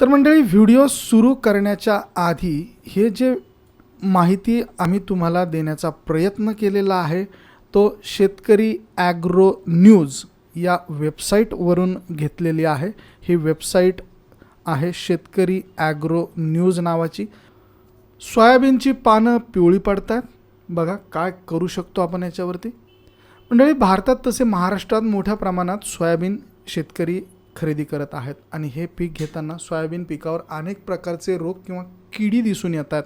तर मंडळी व्हिडिओ सुरू करण्याच्या आधी हे जे माहिती आम्ही तुम्हाला देण्याचा प्रयत्न केलेला आहे तो शेतकरी ॲग्रो न्यूज या वेबसाईटवरून घेतलेली आहे. ही वेबसाईट आहे शेतकरी ॲग्रो न्यूज नावाची. सोयाबीनची पानं पिवळी पडतात. बघा काय करू शकतो आपण याच्यावरती? मंडळी भारतात तसे महाराष्ट्रात मोठ्या प्रमाणात सोयाबीन शेतकरी खरेदी करत आहेत. आणि हे पीक घेताना सोयाबीन पिकावर अनेक प्रकारचे रोग किंवा किडी दिसून येतात.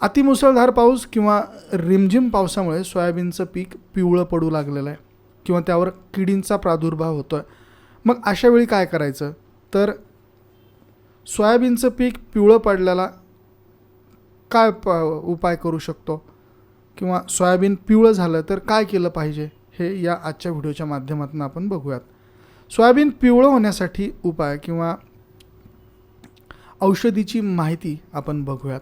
अतिमुसळधार पाऊस किंवा रिमझिम पावसामुळे सोयाबीनचं पीक पिवळं पडू लागलेलं आहे किंवा त्यावर किडींचा प्रादुर्भाव होतो आहे मग अशा वेळी काय करायचं? तर सोयाबीनचं पीक पिवळं पडल्याला काय प उपाय करू शकतो? किंवा सोयाबीन पिवळं झालं तर काय केलं पाहिजे? हे या आजच्या व्हिडिओच्या माध्यमातून आपण बघूयात. सोयाबीन पिवळं होण्यासाठी उपाय किंवा औषधीची माहिती आपण बघूयात.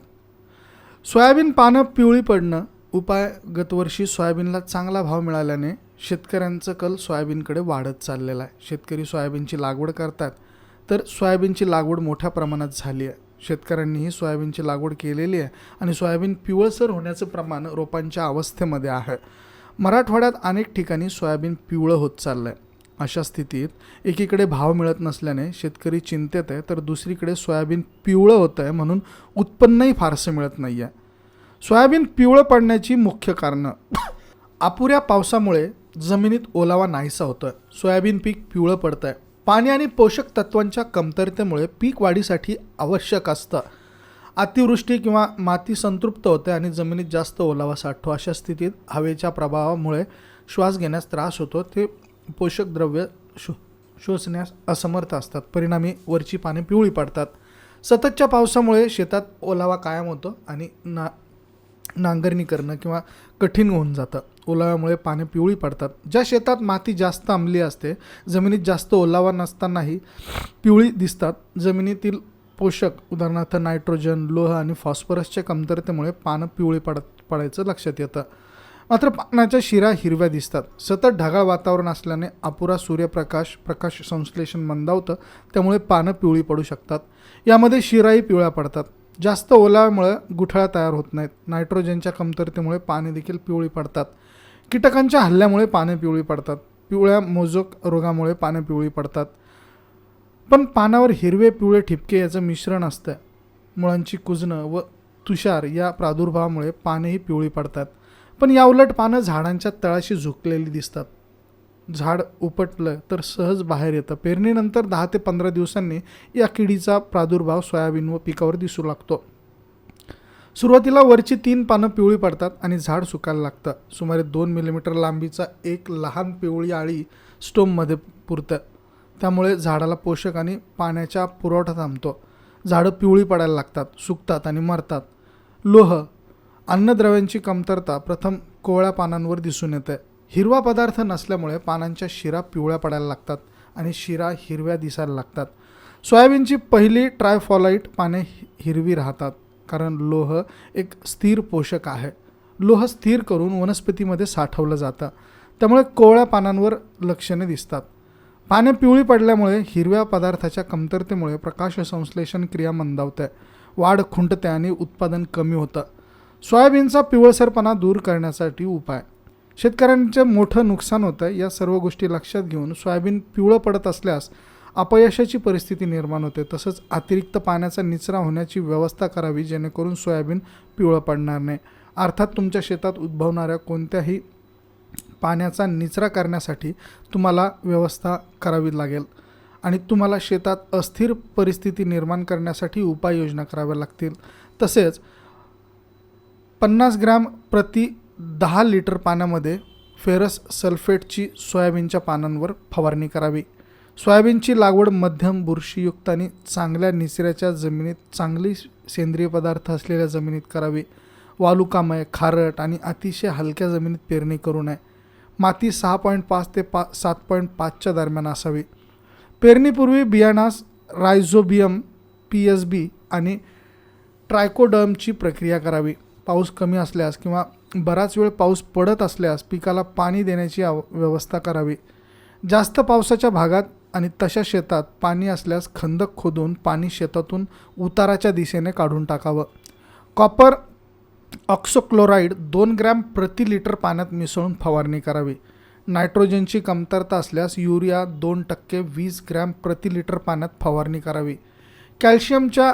सोयाबीन पानं पिवळी पडणं उपाय गतवर्षी सोयाबीनला चांगला भाव मिळाल्याने शेतकऱ्यांचं कल सोयाबीनकडे वाढत चाललेला आहे. शेतकरी सोयाबीनची लागवड करतात तर सोयाबीनची लागवड मोठ्या प्रमाणात झाली आहे. शेतकऱ्यांनीही सोयाबीनची लागवड केलेली आहे आणि सोयाबीन पिवळसर होण्याचं प्रमाण रोपांच्या अवस्थेमध्ये आहे. मराठवाड्यात अनेक ठिकाणी सोयाबीन पिवळं होत चाललं आहे अशा स्थितीत एकीकडे भाव मिळत नसल्याने शेतकरी चिंतेत आहे तर दुसरीकडे सोयाबीन पिवळं होतं आहे म्हणून उत्पन्नही फारसं मिळत नाही आहे सोयाबीन पिवळं पडण्याची मुख्य कारणं. अपुऱ्या पावसामुळे जमिनीत ओलावा नाहीसा होतोय. सोयाबीन पीक पिवळं पडतं आहे पाणी आणि पोषक तत्वांच्या कमतरतेमुळे पीक वाढीसाठी आवश्यक असतं. अतिवृष्टी किंवा माती संतृप्त होते आणि जमिनीत जास्त ओलावा साठतो. अशा स्थितीत हवेच्या प्रभावामुळे श्वास घेण्यास त्रास होतो. ते पोषक द्रव्य शो शोषण्यास असमर्थ असतात. परिणामी वरची पाने पिवळी पडतात. सततच्या पावसामुळे शेतात ओलावा कायम होतो आणि ना नांगरणी करणं किंवा कठीण होऊन जातं. ओलाव्यामुळे पाने पिवळी पडतात. ज्या शेतात माती जास्त आंबली असते जमिनीत जास्त ओलावा नसतानाही पिवळी दिसतात. जमिनीतील पोषक उदाहरणार्थ नायट्रोजन लोह आणि फॉस्फरसच्या कमतरतेमुळे पानं पिवळी पड पडायचं लक्षात येतं. मात्र पानाच्या शिरा हिरव्या दिसतात. सतत ढगाळ वातावरण असल्याने अपुरा सूर्यप्रकाश प्रकाश संश्लेषण मंदावतं त्यामुळे पानं पिवळी पडू शकतात. यामध्ये शिराही पिवळ्या पडतात. जास्त ओलाव्यामुळे गुठळ्या तयार होत नाहीत. नायट्रोजनच्या कमतरतेमुळे पाने देखील पिवळी पडतात. कीटकांच्या हल्ल्यामुळे पाने पिवळी पडतात. पिवळ्या मोजक रोगामुळे पाने पिवळी पडतात. पण पानावर हिरवे पिवळे ठिपके याचं मिश्रण असतं मुळांची कुजणं व तुषार या प्रादुर्भावामुळे पानेही पिवळी पडतात. पण याउलट पानं झाडांच्या तळाशी झुकलेली दिसतात. झाड उपटलं तर सहज बाहेर येतं. पेरणीनंतर दहा ते पंधरा दिवसांनी या किडीचा प्रादुर्भाव सोयाबीन व पिकावर दिसू लागतो. सुरुवातीला वरची तीन पानं पिवळी पडतात आणि झाड सुकायला लागतं. सुमारे दोन मिलीमीटर लांबीचा एक लहान पिवळी आळी स्टोममध्ये पुरतं. त्यामुळे झाडाला पोषक आणि पाण्याचा पुरवठा थांबतो. झाडं पिवळी पडायला लागतात सुकतात आणि मरतात. लोह अन्नद्रव्यांची कमतरता प्रथम कोवळ्या पानांवर दिसून येते. हिरवा पदार्थ नसल्यामुळे पानांच्या शिरा पिवळ्या पडायला लागतात आणि शिरा हिरव्या दिसायला लागतात. सोयाबीनची पहिली ट्रायफॉलाईट पाने हिरवी राहतात कारण लोह एक स्थिर पोषक आहे. लोह स्थिर करून वनस्पतीमध्ये साठवलं जातं. त्यामुळे कोवळ्या पानांवर लक्षणे दिसतात. पाने पिवळी पडल्यामुळे हिरव्या पदार्थाच्या कमतरतेमुळे प्रकाश संश्लेषण क्रिया मंदावते. वाढ खुंटते आणि उत्पादन कमी होतं. सोयाबीनचा पिवळसरपणा दूर करण्यासाठी उपाय. शेतकऱ्यांचं मोठं नुकसान होतं या सर्व गोष्टी लक्षात घेऊन सोयाबीन पिवळं पडत असल्यास अपयशाची परिस्थिती निर्माण होते. तसंच अतिरिक्त पाण्याचा निचरा होण्याची व्यवस्था करावी जेणेकरून सोयाबीन पिवळं पडणार नाही. अर्थात तुमच्या शेतात उद्भवणाऱ्या कोणत्याही पाण्याचा निचरा करण्यासाठी तुम्हाला व्यवस्था करावी लागेल आणि तुम्हाला शेतात अस्थिर परिस्थिती निर्माण करण्यासाठी उपाययोजना कराव्या लागतील. तसेच पन्नास ग्रॅम प्रति दहा लिटर पाण्यामध्ये फेरस सल्फेटची सोयाबीनच्या पानांवर फवारणी करावी. सोयाबीनची लागवड मध्यम बुरशीयुक्त आणि चांगल्या निचऱ्याच्या जमिनीत चांगली सेंद्रिय पदार्थ असलेल्या जमिनीत करावी. वालुकामय खारट आणि अतिशय हलक्या जमिनीत पेरणी करू नये. माती सहा पॉईंट पाच ते पा सात पॉईंट पाचच्या दरम्यान असावी. पेरणीपूर्वी बियाणास रायझोबियम पी एस बी आणि ट्रायकोडर्मची प्रक्रिया करावी. पाऊस कमी असल्यास किंवा बराच वेळ पाऊस पडत असल्यास पिकाला पाणी देण्याची आव व्यवस्था करावी. जास्त पावसाच्या भागात आणि तशा शेतात पाणी असल्यास खंदक खोदून पाणी शेतातून उताराच्या दिशेने काढून टाकावं. कॉपर ऑक्सोक्लोराईड दोन ग्रॅम प्रति लिटर पाण्यात मिसळून फवारणी करावी. नायट्रोजनची कमतरता असल्यास युरिया दोन टक्के वीस ग्रॅम प्रति लिटर पाण्यात फवारणी करावी. कॅल्शियमच्या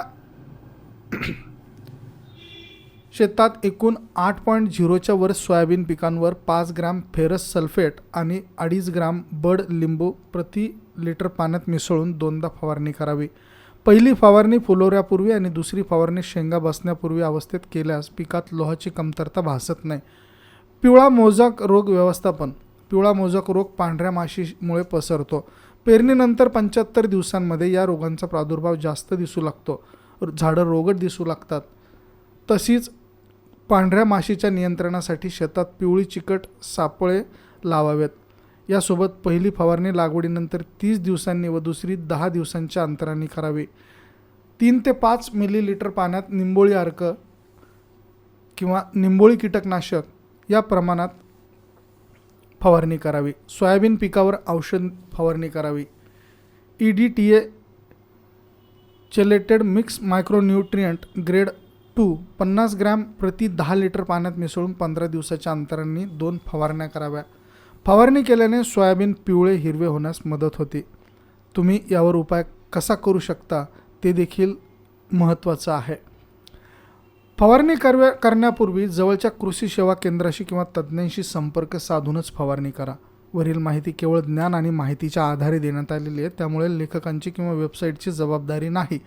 शेतात एकूण आठ पॉईंट झिरोच्या वर सोयाबीन पिकांवर पाच ग्रॅम फेरस सल्फेट आणि अडीच ग्रॅम बड लिंबू प्रति लिटर पाण्यात मिसळून दोनदा फवारणी करावी. पहिली फवारणी फुलोऱ्यापूर्वी आणि दुसरी फवारणी शेंगा बसण्यापूर्वी अवस्थेत केल्यास पिकात लोहाची कमतरता भासत नाही. पिवळा मोजाक रोग व्यवस्थापन. पिवळा मोजाक रोग पांढऱ्या माशीमुळे पसरतो. पेरणीनंतर पंच्याहत्तर दिवसांमध्ये या रोगांचा प्रादुर्भाव जास्त दिसू लागतो. झाडं रोगट दिसू लागतात. तशीच पांढऱ्या माशीच्या नियंत्रणासाठी शेतात पिवळी चिकट सापळे लावावेत. यासोबत पहिली फवारणी लागवडीनंतर तीस दिवसांनी व दुसरी दहा दिवसांच्या अंतराने करावी. तीन ते पाच मिलीलिटर पाण्यात निंबोळी अर्क किंवा निंबोळी कीटकनाशक या प्रमाणात फवारणी करावी. सोयाबीन पिकावर औषध फवारणी करावी. E D T A chelated mix micronutrient grade two पन्नास ग्रॅम प्रति दहा लिटर पाण्यात मिसळून पंधरा दिवसाच्या अंतराने दोन फवारण्या कराव्या. फवारणी केल्याने सोयाबीन पिवळे हिरवे होण्यास मदत होते. तुम्ही यावर उपाय कसा करू शकता ते देखील महत्त्वाचं आहे. फवारणी करव्या करण्यापूर्वी जवळच्या कृषी सेवा केंद्राशी किंवा तज्ज्ञांशी संपर्क साधूनच फवारणी करा. वरील माहिती केवळ ज्ञान आणि माहितीच्या आधारे देण्यात आलेली आहे त्यामुळे लेखकांची किंवा वेबसाईटची जबाबदारी नाही.